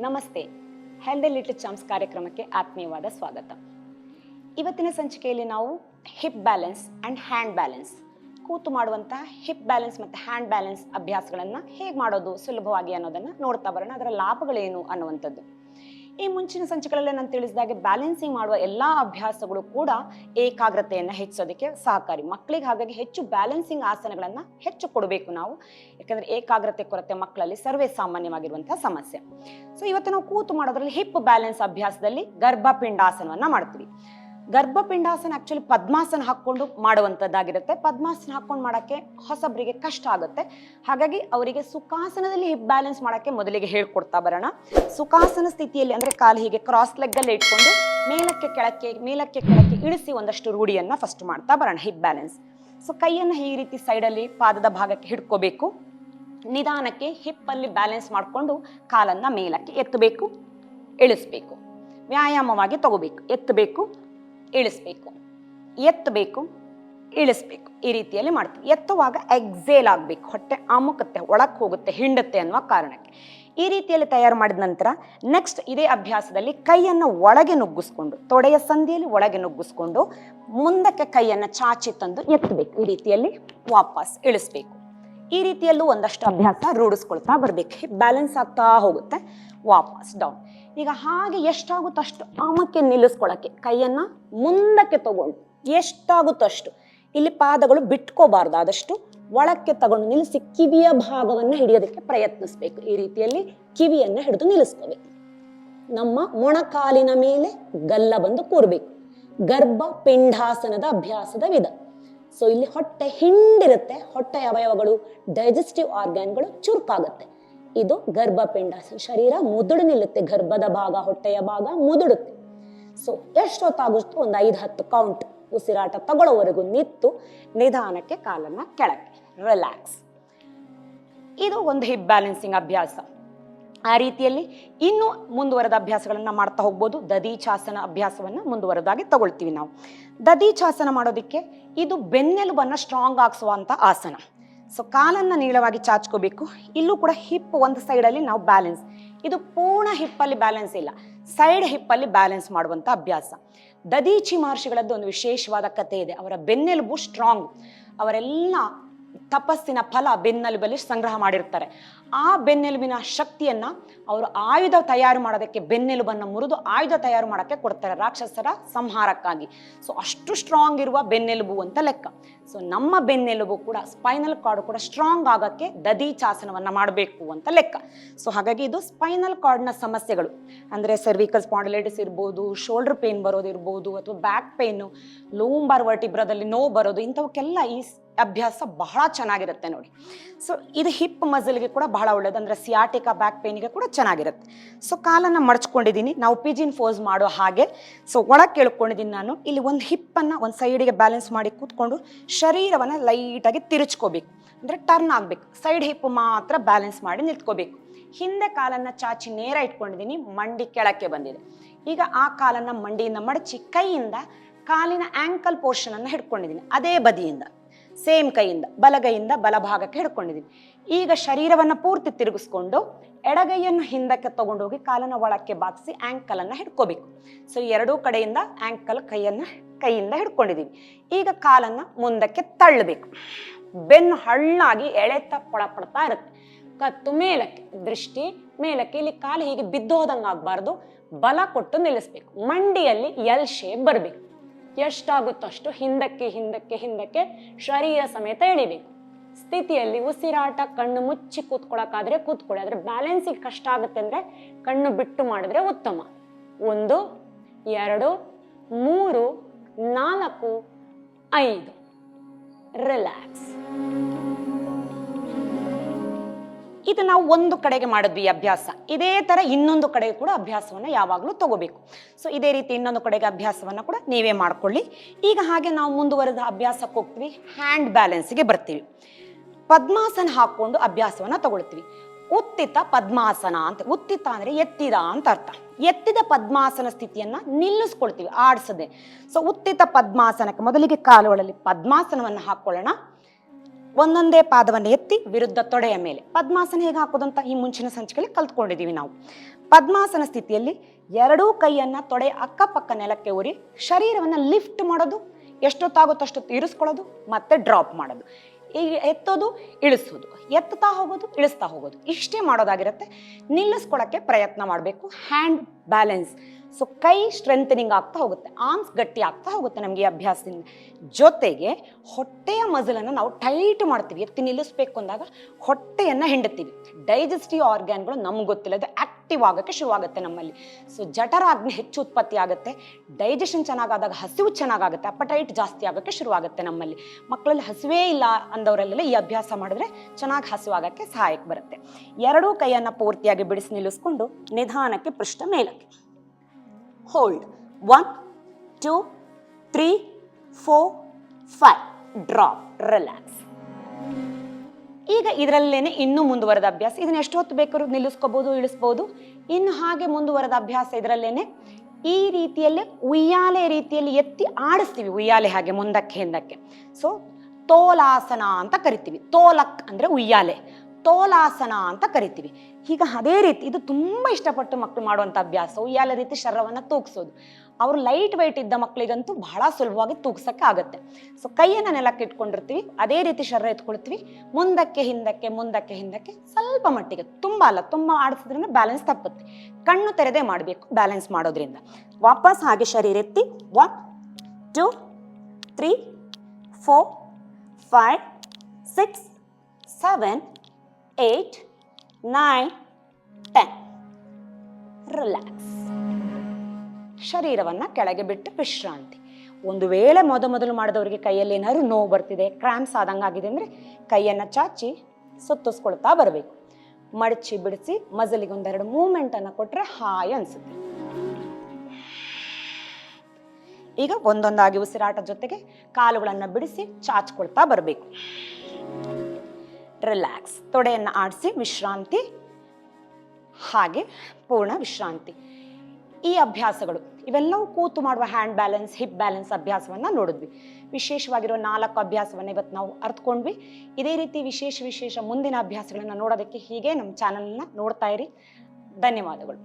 ನಮಸ್ತೆ. Healthy little ಚಾಮ್ಸ್ ಕಾರ್ಯಕ್ರಮಕ್ಕೆ ಆತ್ಮೀಯವಾದ ಸ್ವಾಗತ. ಇವತ್ತಿನ ಸಂಚಿಕೆಯಲ್ಲಿ ನಾವು hip balance and hand balance ಕೂತು ಮಾಡುವಂಥ ಹಿಪ್ ಬ್ಯಾಲೆನ್ಸ್ ಮತ್ತು ಹ್ಯಾಂಡ್ ಬ್ಯಾಲೆನ್ಸ್ ಅಭ್ಯಾಸಗಳನ್ನು ಹೇಗೆ ಮಾಡೋದು ಸುಲಭವಾಗಿ ಅನ್ನೋದನ್ನು ನೋಡ್ತಾ ಬರೋಣ. ಅದರ ಲಾಭಗಳೇನು ಅನ್ನುವಂಥದ್ದು. ಈ ಮುಂಚಿನ ಸಂಚಿಕೆಗಳಲ್ಲಿ ನಾನು ತಿಳಿಸಿದಾಗೆ ಬ್ಯಾಲೆನ್ಸಿಂಗ್ ಮಾಡುವ ಎಲ್ಲ ಅಭ್ಯಾಸಗಳು ಕೂಡ ಏಕಾಗ್ರತೆಯನ್ನು ಹೆಚ್ಚಿಸೋದಕ್ಕೆ ಸಹಕಾರಿ. ಮಕ್ಕಳಿಗೆ ಹಾಗಾಗಿ ಹೆಚ್ಚು ಬ್ಯಾಲೆನ್ಸಿಂಗ್ ಆಸನಗಳನ್ನು ಹೆಚ್ಚು ಕೊಡಬೇಕು ನಾವು. ಯಾಕಂದರೆ ಏಕಾಗ್ರತೆ ಕೊರತೆ ಮಕ್ಕಳಲ್ಲಿ ಸರ್ವೇ ಸಾಮಾನ್ಯವಾಗಿರುವಂತಹ ಸಮಸ್ಯೆ. ಸೊ ಇವತ್ತು ನಾವು ಕೂತು ಮಾಡೋದ್ರಲ್ಲಿ ಹಿಪ್ ಬ್ಯಾಲೆನ್ಸ್ ಅಭ್ಯಾಸದಲ್ಲಿ ಗರ್ಭಪಿಂಡಾಸನವನ್ನು ಮಾಡ್ತೀವಿ. ಗರ್ಭಪಿಂಡಾಸನ ಆಕ್ಚುಲಿ ಪದ್ಮಾಸನ ಹಾಕ್ಕೊಂಡು ಮಾಡುವಂಥದ್ದಾಗಿರುತ್ತೆ. ಪದ್ಮಾಸನ ಹಾಕ್ಕೊಂಡು ಮಾಡೋಕ್ಕೆ ಹೊಸಬರಿಗೆ ಕಷ್ಟ ಆಗುತ್ತೆ. ಹಾಗಾಗಿ ಅವರಿಗೆ ಸುಖಾಸನದಲ್ಲಿ ಹಿಪ್ ಬ್ಯಾಲೆನ್ಸ್ ಮಾಡೋಕ್ಕೆ ಮೊದಲಿಗೆ ಹೇಳ್ಕೊಡ್ತಾ ಬರೋಣ. ಸುಖಾಸನ ಸ್ಥಿತಿಯಲ್ಲಿ ಅಂದರೆ ಕಾಲು ಹೀಗೆ ಕ್ರಾಸ್ ಲೆಗ್ಗಲ್ಲಿ ಇಟ್ಕೊಂಡು ಮೇಲಕ್ಕೆ ಕೆಳಕ್ಕೆ ಮೇಲಕ್ಕೆ ಕೆಳಕ್ಕೆ ಇಳಿಸಿ ಒಂದಷ್ಟು ರೂಢಿಯನ್ನು ಫಸ್ಟ್ ಮಾಡ್ತಾ ಬರೋಣ ಹಿಪ್ ಬ್ಯಾಲೆನ್ಸ್ ಸೊ ಕೈಯನ್ನು ಈ ರೀತಿ ಸೈಡಲ್ಲಿ ಪಾದದ ಭಾಗಕ್ಕೆ ಹಿಡ್ಕೋಬೇಕು. ನಿಧಾನಕ್ಕೆ ಹಿಪ್ಪಲ್ಲಿ ಬ್ಯಾಲೆನ್ಸ್ ಮಾಡಿಕೊಂಡು ಕಾಲನ್ನು ಮೇಲಕ್ಕೆ ಎತ್ತಬೇಕು, ಇಳಿಸ್ಬೇಕು. ವ್ಯಾಯಾಮವಾಗಿ ತಗೋಬೇಕು, ಎತ್ತಬೇಕು. ಇಳಿಸ್ಬೇಕು. ಎತ್ತಬೇಕು, ಇಳಿಸ್ಬೇಕು. ಈ ರೀತಿಯಲ್ಲಿ ಮಾಡ್ತೀವಿ. ಎತ್ತುವಾಗ ಎಕ್ಸೇಲ್ ಆಗಬೇಕು. ಹೊಟ್ಟೆ ಅಮುಕತ್ತೆ ಒಳಕ್ಕೆ ಹೋಗುತ್ತೆ, ಹಿಂಡುತ್ತೆ ಅನ್ನುವ ಕಾರಣಕ್ಕೆ. ಈ ರೀತಿಯಲ್ಲಿ ತಯಾರು ಮಾಡಿದ ನಂತರ ನೆಕ್ಸ್ಟ್ ಇದೇ ಅಭ್ಯಾಸದಲ್ಲಿ ಕೈಯನ್ನು ಒಳಗೆ ನುಗ್ಗಿಸ್ಕೊಂಡು, ತೊಡೆಯ ಸಂಧಿಯಲ್ಲಿ ಒಳಗೆ ನುಗ್ಗಿಸ್ಕೊಂಡು ಮುಂದಕ್ಕೆ ಕೈಯನ್ನು ಚಾಚಿ ತಂದು ಎತ್ತಬೇಕು. ಈ ರೀತಿಯಲ್ಲಿ ವಾಪಸ್ ಇಳಿಸ್ಬೇಕು. ಈ ರೀತಿಯಲ್ಲೂ ಒಂದಷ್ಟು ಅಭ್ಯಾಸ ರೂಢಿಸ್ಕೊಳ್ತಾ ಬರಬೇಕು. ಬ್ಯಾಲೆನ್ಸ್ ಆಗ್ತಾ ಹೋಗುತ್ತೆ. ವಾಪಸ್ ಡೌನ್ ಈಗ ಹಾಗೆ ಎಷ್ಟಾಗುತ್ತೋ ಅಷ್ಟು ಆಮಕ್ಕೆ ನಿಲ್ಲಿಸ್ಕೊಳ್ಳೋಕ್ಕೆ ಕೈಯನ್ನು ಮುಂದಕ್ಕೆ ತಗೊಂಡು, ಎಷ್ಟಾಗುತ್ತೋ ಅಷ್ಟು. ಇಲ್ಲಿ ಪಾದಗಳು ಬಿಟ್ಕೋಬಾರ್ದು, ಆದಷ್ಟು ಒಳಕ್ಕೆ ತಗೊಂಡು ನಿಲ್ಲಿಸಿ ಕಿವಿಯ ಭಾಗವನ್ನು ಹಿಡಿಯೋದಕ್ಕೆ ಪ್ರಯತ್ನಿಸಬೇಕು. ಈ ರೀತಿಯಲ್ಲಿ ಕಿವಿಯನ್ನು ಹಿಡಿದು ನಿಲ್ಲಿಸ್ಕೋಬೇಕು. ನಮ್ಮ ಮೊಣಕಾಲಿನ ಮೇಲೆ ಗಲ್ಲ ಬಂದು ಕೂರ್ಬೇಕು. ಗರ್ಭ ಪಿಂಡಾಸನದ ಅಭ್ಯಾಸದ ವಿಧ. ಸೊ ಇಲ್ಲಿ ಹೊಟ್ಟೆ ಹಿಂಡಿರುತ್ತೆ, ಹೊಟ್ಟೆ ಅವಯವಗಳು ಡೈಜೆಸ್ಟಿವ್ ಆರ್ಗ್ಯಾನ್ಗಳು ಚುರುಕಾಗುತ್ತೆ. ಇದು ಗರ್ಭಪಿಂಡ. ಶರೀರ ಮುದುಡು ನಿಲ್ಲುತ್ತೆ, ಗರ್ಭದ ಭಾಗ, ಹೊಟ್ಟೆಯ ಭಾಗ ಮುದುಡುತ್ತೆ. ಸೊ ಎಷ್ಟೊತ್ತಾಗುತ್ತೋ ಒಂದು ಐದು ಹತ್ತು ಕೌಂಟ್ ಉಸಿರಾಟ ತಗೊಳ್ಳೋವರೆಗೂ ನಿಂತು ನಿಧಾನಕ್ಕೆ ಕಾಲನ್ನ ಕೆಳಗೆ ರಿಲ್ಯಾಕ್ಸ್ ಇದು ಒಂದು ಹಿಪ್ ಬ್ಯಾಲೆನ್ಸಿಂಗ್ ಅಭ್ಯಾಸ. ಆ ರೀತಿಯಲ್ಲಿ ಇನ್ನೂ ಮುಂದುವರೆದ ಅಭ್ಯಾಸಗಳನ್ನು ಮಾಡ್ತಾ ಹೋಗ್ಬೋದು. ದದೀಚಾಸನ ಅಭ್ಯಾಸವನ್ನು ಮುಂದುವರೆದಾಗಿ ತಗೊಳ್ತೀವಿ ನಾವು. ದದೀಚಾಸನ ಮಾಡೋದಕ್ಕೆ ಇದು ಬೆನ್ನೆಲುಬನ್ನು ಸ್ಟ್ರಾಂಗ್ ಆಗಿಸುವಂಥ ಆಸನ. ಸೊ ಕಾಲನ್ನು ನೀಳವಾಗಿ ಚಾಚ್ಕೋಬೇಕು. ಇಲ್ಲೂ ಕೂಡ ಹಿಪ್ ಒಂದು ಸೈಡಲ್ಲಿ ನಾವು ಬ್ಯಾಲೆನ್ಸ್ ಇದು ಪೂರ್ಣ ಹಿಪ್ಪಲ್ಲಿ ಬ್ಯಾಲೆನ್ಸ್ ಇಲ್ಲ. ಸೈಡ್ ಹಿಪ್ಪಲ್ಲಿ ಬ್ಯಾಲೆನ್ಸ್ ಮಾಡುವಂಥ ಅಭ್ಯಾಸ. ದದೀಚಿ ಮಹರ್ಷಿಗಳದ್ದು ಒಂದು ವಿಶೇಷವಾದ ಕಥೆ ಇದೆ. ಅವರ ಬೆನ್ನೆಲುಬು ಸ್ಟ್ರಾಂಗ್ ಅವರೆಲ್ಲ ತಪಸ್ಸಿನ ಫಲ ಬೆನ್ನೆಲುಬಲ್ಲಿ ಸಂಗ್ರಹ ಮಾಡಿರ್ತಾರೆ. ಆ ಬೆನ್ನೆಲುಬಿನ ಶಕ್ತಿಯನ್ನ ಅವರು ಆಯುಧ ತಯಾರು ಮಾಡೋದಕ್ಕೆ ಬೆನ್ನೆಲುಬನ್ನು ಮುರಿದು ಆಯುಧ ತಯಾರು ಮಾಡೋಕ್ಕೆ ಕೊಡ್ತಾರೆ ರಾಕ್ಷಸರ ಸಂಹಾರಕ್ಕಾಗಿ. ಸೊ ಅಷ್ಟು ಸ್ಟ್ರಾಂಗ್ ಇರುವ ಬೆನ್ನೆಲುಬು ಅಂತ ಲೆಕ್ಕ. ಸೊ ನಮ್ಮ ಬೆನ್ನೆಲುಬು ಕೂಡ ಸ್ಪೈನಲ್ ಕಾರ್ಡ್ ಕೂಡ ಸ್ಟ್ರಾಂಗ್ ಆಗೋಕ್ಕೆ ದದೀಚಾಸನವನ್ನು ಮಾಡಬೇಕು ಅಂತ ಲೆಕ್ಕ. ಸೊ ಹಾಗಾಗಿ ಇದು ಸ್ಪೈನಲ್ ಕಾರ್ಡ್ನ ಸಮಸ್ಯೆಗಳು. ಅಂದರೆ ಸರ್ವಿಕಲ್ ಸ್ಪಾಂಡಲೈಟಿಸ್ ಇರ್ಬೋದು ಶೋಲ್ಡರ್ ಪೇನ್ ಬರೋದಿರ್ಬೋದು ಅಥವಾ ಬ್ಯಾಕ್ ಪೇನು ಲೋಂಬಾರ್ ವರ್ಟಿಬ್ರದಲ್ಲಿ ನೋವು ಬರೋದು, ಇಂಥವಕ್ಕೆಲ್ಲ ಈ ಅಭ್ಯಾಸ ಬಹಳ ಚೆನ್ನಾಗಿರುತ್ತೆ ನೋಡಿ. ಸೊ ಇದು ಹಿಪ್ ಮಸಲ್ಗೆ ಕೂಡ ಬಹಳ ಒಳ್ಳೇದು. ಅಂದರೆ ಸಿಯಾಟಿಕಾ ಬ್ಯಾಕ್ ಪೇನಿಗೆ ಕೂಡ ಚೆನ್ನಾಗಿರುತ್ತೆ. ಸೊ ಕಾಲನ್ನು ಮಡಚ್ಕೊಂಡಿದ್ದೀನಿ ನಾವು ಪಿಜಿನ್ ಫೋಸ್ ಮಾಡೋ ಹಾಗೆ. ಸೊ ಒಳಗೆ ಕೇಳ್ಕೊಂಡಿದ್ದೀನಿ ನಾನು. ಇಲ್ಲಿ ಒಂದು ಹಿಪ್ಪನ್ನು ಒಂದು ಸೈಡಿಗೆ ಬ್ಯಾಲೆನ್ಸ್ ಮಾಡಿ ಕೂತ್ಕೊಂಡು ಶರೀರವನ್ನು ಲೈಟಾಗಿ ತಿರುಚ್ಕೋಬೇಕು. ಅಂದರೆ ಟರ್ನ್ ಆಗಬೇಕು. ಸೈಡ್ ಹಿಪ್ ಮಾತ್ರ ಬ್ಯಾಲೆನ್ಸ್ ಮಾಡಿ ನಿಂತ್ಕೋಬೇಕು. ಹಿಂದೆ ಕಾಲನ್ನು ಚಾಚಿ ನೇರ ಇಟ್ಕೊಂಡಿದ್ದೀನಿ ಮಂಡಿ ಕೆಳಕ್ಕೆ ಬಂದಿದೆ. ಈಗ ಆ ಕಾಲನ್ನು ಮಂಡಿಯಿಂದ ಮಡಚಿ ಕೈಯಿಂದ ಕಾಲಿನ ಆಂಕಲ್ ಪೋರ್ಷನನ್ನು ಹಿಡ್ಕೊಂಡಿದ್ದೀನಿ ಅದೇ ಬದಿಯಿಂದ. ಸೇಮ್ ಕೈಯಿಂದ, ಬಲಗೈಯಿಂದ ಬಲಭಾಗಕ್ಕೆ ಹಿಡ್ಕೊಂಡಿದ್ದೀನಿ ಈಗ ಶರೀರವನ್ನು ಪೂರ್ತಿ ತಿರುಗಿಸ್ಕೊಂಡು ಎಡಗೈಯನ್ನು ಹಿಂದಕ್ಕೆ ತಗೊಂಡೋಗಿ ಕಾಲನ್ನು ಒಳಕ್ಕೆ ಬಾಗಿಸಿ ಆ್ಯಂಕಲನ್ನು ಹಿಡ್ಕೋಬೇಕು. ಸೊ ಎರಡೂ ಕಡೆಯಿಂದ ಆ್ಯಂಕಲ್ ಕೈಯನ್ನು ಕೈಯಿಂದ ಹಿಡ್ಕೊಂಡಿದ್ದೀವಿ ಈಗ ಕಾಲನ್ನು ಮುಂದಕ್ಕೆ ತಳ್ಳಬೇಕು. ಬೆನ್ನು ಹಳ್ಳಾಗಿ ಎಳೆತ ಪಡಪಡ್ತಾ ಇರುತ್ತೆ. ಕತ್ತು ಮೇಲಕ್ಕೆ, ದೃಷ್ಟಿ ಮೇಲಕ್ಕೆ, ಇಲ್ಲಿ ಕಾಲು ಹೀಗೆ ಬಿದ್ದೋದಂಗೆ ಆಗಬಾರ್ದು ಬಲ ಕೊಟ್ಟು ನಿಲ್ಲಿಸ್ಬೇಕು. ಮಂಡಿಯಲ್ಲಿ ಎಲ್ ಶೇಪ್ ಬರಬೇಕು. ಎಷ್ಟಾಗುತ್ತೋ ಅಷ್ಟು ಹಿಂದಕ್ಕೆ ಹಿಂದಕ್ಕೆ ಹಿಂದಕ್ಕೆ ಶರೀರ ಸಮೇತ ಎಳಿಬೇಕು. ಸ್ಥಿತಿಯಲ್ಲಿ ಉಸಿರಾಟ, ಕಣ್ಣು ಮುಚ್ಚಿ ಕೂತ್ಕೊಳ್ಳೋಕ್ಕಾದ್ರೆ ಕೂತ್ಕೊಳ್ಳಿ. ಆದ್ರೆ ಬ್ಯಾಲೆನ್ಸಿಗೆ ಕಷ್ಟ ಆಗುತ್ತೆ ಅಂದ್ರೆ ಕಣ್ಣು ಬಿಟ್ಟು ಮಾಡಿದ್ರೆ ಉತ್ತಮ. ಒಂದು, ಎರಡು, ಮೂರು, ನಾಲ್ಕು, ಐದು. ರಿಲ್ಯಾಕ್ಸ್ ಇದು ನಾವು ಒಂದು ಕಡೆಗೆ ಮಾಡಿದ್ವಿ ಅಭ್ಯಾಸ. ಇದೇ ತರ ಇನ್ನೊಂದು ಕಡೆಗೆ ಕೂಡ ಅಭ್ಯಾಸವನ್ನು ಯಾವಾಗಲೂ ತಗೋಬೇಕು. ಸೊ ಇದೇ ರೀತಿ ಇನ್ನೊಂದು ಕಡೆಗೆ ಅಭ್ಯಾಸವನ್ನು ಕೂಡ ನೀವೇ ಮಾಡ್ಕೊಳ್ಳಿ. ಈಗ ಹಾಗೆ ನಾವು ಮುಂದುವರೆದ ಅಭ್ಯಾಸಕ್ಕೆ ಹೋಗ್ತೀವಿ. ಹ್ಯಾಂಡ್ ಬ್ಯಾಲೆನ್ಸ್ಗೆ ಬರ್ತೀವಿ. ಪದ್ಮಾಸನ ಹಾಕೊಂಡು ಅಭ್ಯಾಸವನ್ನು ತಗೊಳ್ತೀವಿ. ಉತ್ತಿತ ಪದ್ಮಾಸನ ಅಂತ, ಉತ್ತಿತ ಅಂದ್ರೆ ಎತ್ತಿದ ಅಂತ ಅರ್ಥ. ಎತ್ತಿದ ಪದ್ಮಾಸನ ಸ್ಥಿತಿಯನ್ನ ನಿಲ್ಲಿಸ್ಕೊಳ್ತೀವಿ, ಆಡಿಸದೆ. ಸೊ ಉತ್ತಿತ ಪದ್ಮಾಸನಕ್ಕೆ ಮೊದಲಿಗೆ ಕಾಲುಗಳಲ್ಲಿ ಪದ್ಮಾಸನವನ್ನು ಹಾಕೊಳ್ಳೋಣ ಒಂದೊಂದೇ ಪಾದವನ್ನು ಎತ್ತಿ ವಿರುದ್ಧ ತೊಡೆಯ ಮೇಲೆ. ಪದ್ಮಾಸನ ಹೇಗೆ ಹಾಕೋದಂತ ಈ ಮುಂಚಿನ ಸಂಚಿಕೆಯಲ್ಲಿ ಕಲ್ತ್ಕೊಂಡಿದ್ದೀವಿ ನಾವು. ಪದ್ಮಾಸನ ಸ್ಥಿತಿಯಲ್ಲಿ ಎರಡೂ ಕೈಯನ್ನ ತೊಡೆ ಅಕ್ಕಪಕ್ಕ ನೆಲಕ್ಕೆ ಉರಿ ಶರೀರವನ್ನು ಲಿಫ್ಟ್ ಮಾಡೋದು ಎಷ್ಟೊತ್ತಾಗುತ್ತೋ ಅಷ್ಟೊತ್ತು ಇರಿಸ್ಕೊಳ್ಳೋದು, ಮತ್ತೆ ಡ್ರಾಪ್ ಮಾಡೋದು. ಈಗ ಎತ್ತೋದು, ಇಳಿಸೋದು. ಎತ್ತುತ್ತಾ ಹೋಗೋದು, ಇಳಿಸ್ತಾ ಹೋಗೋದು. ಇಷ್ಟೇ ಮಾಡೋದಾಗಿರುತ್ತೆ. ನಿಲ್ಲಿಸ್ಕೊಳ್ಳೋಕ್ಕೆ ಪ್ರಯತ್ನ ಮಾಡಬೇಕು. ಹ್ಯಾಂಡ್ ಬ್ಯಾಲೆನ್ಸ್ ಸೊ ಕೈ ಸ್ಟ್ರೆಂಥನಿಂಗ್ ಆಗ್ತಾ ಹೋಗುತ್ತೆ ಆರ್ಮ್ಸ್ ಗಟ್ಟಿ ಆಗ್ತಾ ಹೋಗುತ್ತೆ ನಮಗೆ ಅಭ್ಯಾಸದಿಂದ. ಜೊತೆಗೆ ಹೊಟ್ಟೆಯ ಮಜಲನ್ನು ನಾವು ಟೈಟ್ ಮಾಡ್ತೀವಿ. ಎತ್ತಿ ನಿಲ್ಲಿಸ್ಬೇಕು ಅಂದಾಗ ಹೊಟ್ಟೆಯನ್ನು ಹಿಂಡುತ್ತೀವಿ ಡೈಜೆಸ್ಟಿವ್ ಆರ್ಗ್ಯಾನ್ಗಳು ನಮ್ಗೆ ಗೊತ್ತಿಲ್ಲದೆ ಆಕ್ಟಿವ್ ಆಗೋಕ್ಕೆ ಶುರುವಾಗುತ್ತೆ ನಮ್ಮಲ್ಲಿ. ಸೊ ಜಠರಾಗ್ನಿ ಹೆಚ್ಚು ಉತ್ಪತ್ತಿ ಆಗುತ್ತೆ. ಡೈಜೆಷನ್ ಚೆನ್ನಾಗಾದಾಗ ಹಸಿವು ಚೆನ್ನಾಗಾಗುತ್ತೆ ಅಪಟೈಟ್ ಜಾಸ್ತಿ ಆಗೋಕ್ಕೆ ಶುರುವಾಗುತ್ತೆ ನಮ್ಮಲ್ಲಿ. ಮಕ್ಕಳಲ್ಲಿ ಹಸಿವೇ ಇಲ್ಲ ಅಂದವರಲ್ಲೆಲ್ಲ ಈ ಅಭ್ಯಾಸ ಮಾಡಿದ್ರೆ ಚೆನ್ನಾಗಿ ಹಸಿವಾಗಕ್ಕೆ ಸಹಾಯಕ್ಕೆ ಬರುತ್ತೆ. ಎರಡೂ ಕೈಯನ್ನು ಪೂರ್ತಿಯಾಗಿ ಬಿಡಿಸಿ ನಿಲ್ಲಿಸ್ಕೊಂಡು ನಿಧಾನಕ್ಕೆ ಪೃಷ್ಠ ಮೇಲಕ್ಕೆ. Hold one two three four five drop relax ಈಗ ಇದರಲ್ಲೇನೆ ಇನ್ನೂ ಮುಂದುವರೆದ ಅಭ್ಯಾಸ. ಇದನ್ನ ಎಷ್ಟು ಹೊತ್ತು ಬೇಕಾದ್ರೂ ನಿಲ್ಲಿಸ್ಕೋಬಹುದು ಇಳಿಸ್ಬೋದು. ಇನ್ನು ಹಾಗೆ ಮುಂದುವರೆದ ಅಭ್ಯಾಸ ಇದರಲ್ಲೇನೆ ಈ ರೀತಿಯಲ್ಲಿ ಉಯ್ಯಾಲೆ ರೀತಿಯಲ್ಲಿ ಎತ್ತಿ ಆಡಿಸ್ತೀವಿ, ಉಯ್ಯಾಲೆ ಹಾಗೆ ಮುಂದಕ್ಕೆ ಹಿಂದಕ್ಕೆ. ಸೊ ತೋಲಾಸನ ಅಂತ ಕರಿತೀವಿ. ತೋಲಕ್ ಅಂದ್ರೆ ಉಯ್ಯಾಲೆ. ತೋಲಾಸನ ಅಂತ ಕರಿತೀವಿ. ಈಗ ಅದೇ ರೀತಿ ಇದು ತುಂಬ ಇಷ್ಟಪಟ್ಟು ಮಕ್ಕಳು ಮಾಡುವಂಥ ಅಭ್ಯಾಸ ಎಲ್ಲ ರೀತಿ ಶರೀರವನ್ನು ತೂಗಿಸೋದು. ಅವರು ಲೈಟ್ ವೆಯ್ಟ್ ಇದ್ದ ಮಕ್ಕಳಿಗಂತೂ ಬಹಳ ಸುಲಭವಾಗಿ ತೂಗ್ಸಕ್ಕೆ ಆಗುತ್ತೆ. ಸೊ ಕೈಯನ್ನು ನೆಲಕ್ಕೆ ಇಟ್ಕೊಂಡಿರ್ತೀವಿ, ಅದೇ ರೀತಿ ಶರ ಎತ್ಕೊಳ್ತೀವಿ. ಮುಂದಕ್ಕೆ, ಹಿಂದಕ್ಕೆ ಮುಂದಕ್ಕೆ, ಹಿಂದಕ್ಕೆ ಸ್ವಲ್ಪ ಮಟ್ಟಿಗೆ, ತುಂಬ ಅಲ್ಲ, ತುಂಬ ಆಡಿಸೋದ್ರಿಂದ ಬ್ಯಾಲೆನ್ಸ್ ತಪ್ಪುತ್ತೆ. ಕಣ್ಣು ತೆರೆದೇ ಮಾಡಬೇಕು ಬ್ಯಾಲೆನ್ಸ್ ಮಾಡೋದ್ರಿಂದ. ವಾಪಸ್ ಹಾಗೆ ಶರೀರ ಎತ್ತಿ one two three four five six seven eight nine ten relax ಶರೀರವನ್ನು ಕೆಳಗೆ ಬಿಟ್ಟು ವಿಶ್ರಾಂತಿ. ಒಂದು ವೇಳೆ ಮೊದ ಮೊದಲು ಮಾಡಿದವರಿಗೆ ಕೈಯಲ್ಲಿ ಏನಾದ್ರು ನೋವು ಬರ್ತಿದೆ ಕ್ರಾಂಪ್ಸ್ ಆದಂಗೆ ಆಗಿದೆ ಅಂದರೆ ಕೈಯನ್ನು ಚಾಚಿ ಸುತ್ತಿಸ್ಕೊಳ್ತಾ ಬರಬೇಕು. ಮಡಚಿ ಬಿಡಿಸಿ ಮಜಲಿಗೆ ಒಂದೆರಡು ಮೂಮೆಂಟನ್ನು ಕೊಟ್ಟರೆ ಹಾಯ್ ಅನಿಸುತ್ತೆ. ಈಗ ಒಂದೊಂದಾಗಿ ಉಸಿರಾಟ ಜೊತೆಗೆ ಕಾಲುಗಳನ್ನು ಬಿಡಿಸಿ ಚಾಚ್ಕೊಳ್ತಾ ಬರಬೇಕು. ರಿಲ್ಯಾಕ್ಸ್ ತೊಡೆಯನ್ನು ಆಡಿಸಿ ವಿಶ್ರಾಂತಿ, ಹಾಗೆ ಪೂರ್ಣ ವಿಶ್ರಾಂತಿ. ಈ ಅಭ್ಯಾಸಗಳು, ಇವೆಲ್ಲವೂ ಕೂತು ಮಾಡುವ ಹ್ಯಾಂಡ್ ಬ್ಯಾಲೆನ್ಸ್ ಹಿಪ್ ಬ್ಯಾಲೆನ್ಸ್ ಅಭ್ಯಾಸವನ್ನು ನೋಡಿದ್ವಿ. ವಿಶೇಷವಾಗಿರೋ ನಾಲ್ಕು ಅಭ್ಯಾಸವನ್ನು ಇವತ್ತು ನಾವು ಅರ್ಥಕೊಂಡ್ವಿ ಇದೇ ರೀತಿ ವಿಶೇಷ ವಿಶೇಷ ಮುಂದಿನ ಅಭ್ಯಾಸಗಳನ್ನು ನೋಡೋದಕ್ಕೆ ಹೀಗೆ ನಮ್ಮ ಚಾನಲ್ನ ನೋಡ್ತಾ ಇರಿ. ಧನ್ಯವಾದಗಳು.